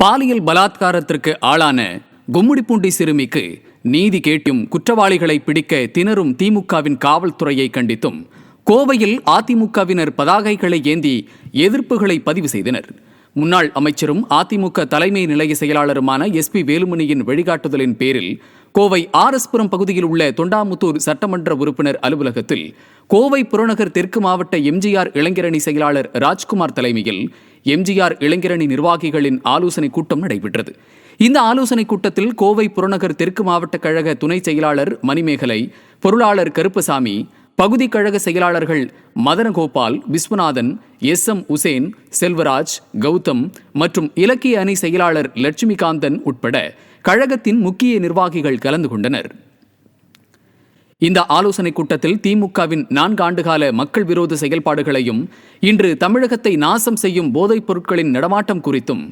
பாலியல் பலாத்காரத்திற்கு ஆளான கும்முடிப்பூண்டி சிறுமிக்கு நீதி கேட்டும் குற்றவாளிகளை பிடிக்க திணறும் திமுகவின் காவல்துறையை கண்டித்தும் கோவையில் அதிமுகவினர் பதாகைகளை ஏந்தி எதிர்ப்புகளை பதிவு செய்தனர். முன்னாள் அமைச்சரும் அதிமுக தலைமை நிலைய செயலாளருமான எஸ் பி வேலுமணியின் வழிகாட்டுதலின் பேரில் கோவை ஆர்எஸ்புரம் பகுதியில் உள்ள தொண்டாமுத்தூர் சட்டமன்ற உறுப்பினர் அலுவலகத்தில் கோவை புறநகர் தெற்கு மாவட்ட எம்ஜிஆர் இளைஞரணி செயலாளர் ராஜ்குமார் தலைமையில் எம்ஜிஆர் இளைஞரணி நிர்வாகிகளின் ஆலோசனை கூட்டம் நடைபெற்றது. இந்த ஆலோசனை கூட்டத்தில் கோவை புறநகர் தெற்கு மாவட்ட கழக துணை செயலாளர் மணிமேகலை பொருளாளர் கருப்பசாமி பகுதி கழக செயலாளர்கள் மதனகோபால் விஸ்வநாதன் எஸ் எம் உசேன் செல்வராஜ் கௌதம் மற்றும் இலக்கிய அணி செயலாளர் லட்சுமிகாந்தன் உட்பட கழகத்தின் முக்கிய நிர்வாகிகள் கலந்து கொண்டனர். இந்த ஆலோசனைக் கூட்டத்தில் திமுகவின் நான்கு ஆண்டுகால மக்கள் விரோத செயல்பாடுகளையும் இன்று தமிழகத்தை நாசம் செய்யும் போதைப் பொருட்களின் நடமாட்டம் குறித்தும்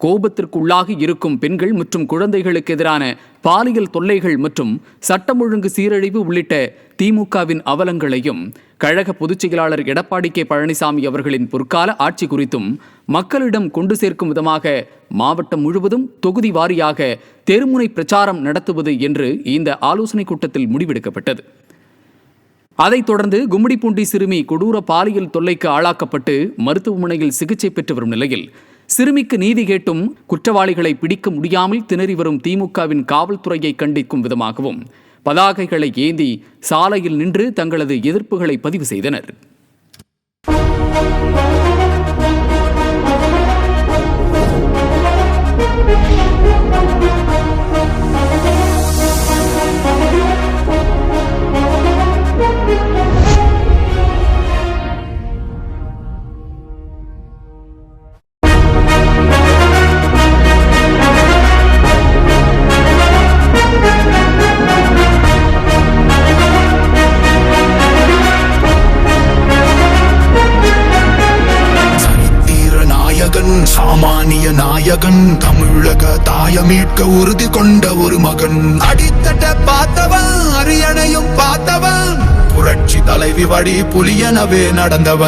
கோபத்திற்குள்ளாகி இருக்கும் பெண்கள் மற்றும் குழந்தைகளுக்கு எதிரான பாலியல் தொல்லைகள் மற்றும் சட்டம் ஒழுங்கு சீரழிவு உள்ளிட்ட திமுகவின் அவலங்களையும் கழக பொதுச் செயலாளர் எடப்பாடி கே பழனிசாமி அவர்களின் பொற்கால ஆட்சி குறித்தும் மக்களிடம் கொண்டு சேர்க்கும் விதமாக மாவட்டம் முழுவதும் தொகுதி வாரியாக தெருமுனை பிரச்சாரம் நடத்துவது என்று இந்த ஆலோசனைக் கூட்டத்தில் முடிவெடுக்கப்பட்டது. அதைத் தொடர்ந்து கும்மிடிப்பூண்டி சிறுமி கொடூர பாலியல் தொல்லைக்கு ஆளாக்கப்பட்டு மருத்துவமனையில் சிகிச்சை பெற்று வரும் நிலையில் சிறுமிக்கு நீதி கேட்டும் குற்றவாளிகளை பிடிக்க முடியாமல் திணறி வரும் திமுகவின் காவல்துறையை கண்டிக்கும் விதமாகவும் பதாகைகளை ஏந்தி சாலையில் நின்று தங்களது எதிர்ப்புகளை பதிவு செய்தனர். சாமானிய நாயகன் தமிழக தாய மீட்க உறுதி கொண்ட ஒரு மகன். அடித்தட்ட பார்த்தவன் அரியணையும் பார்த்தவன். புரட்சி தலைவி வழி புலியனவே நடந்தவன்.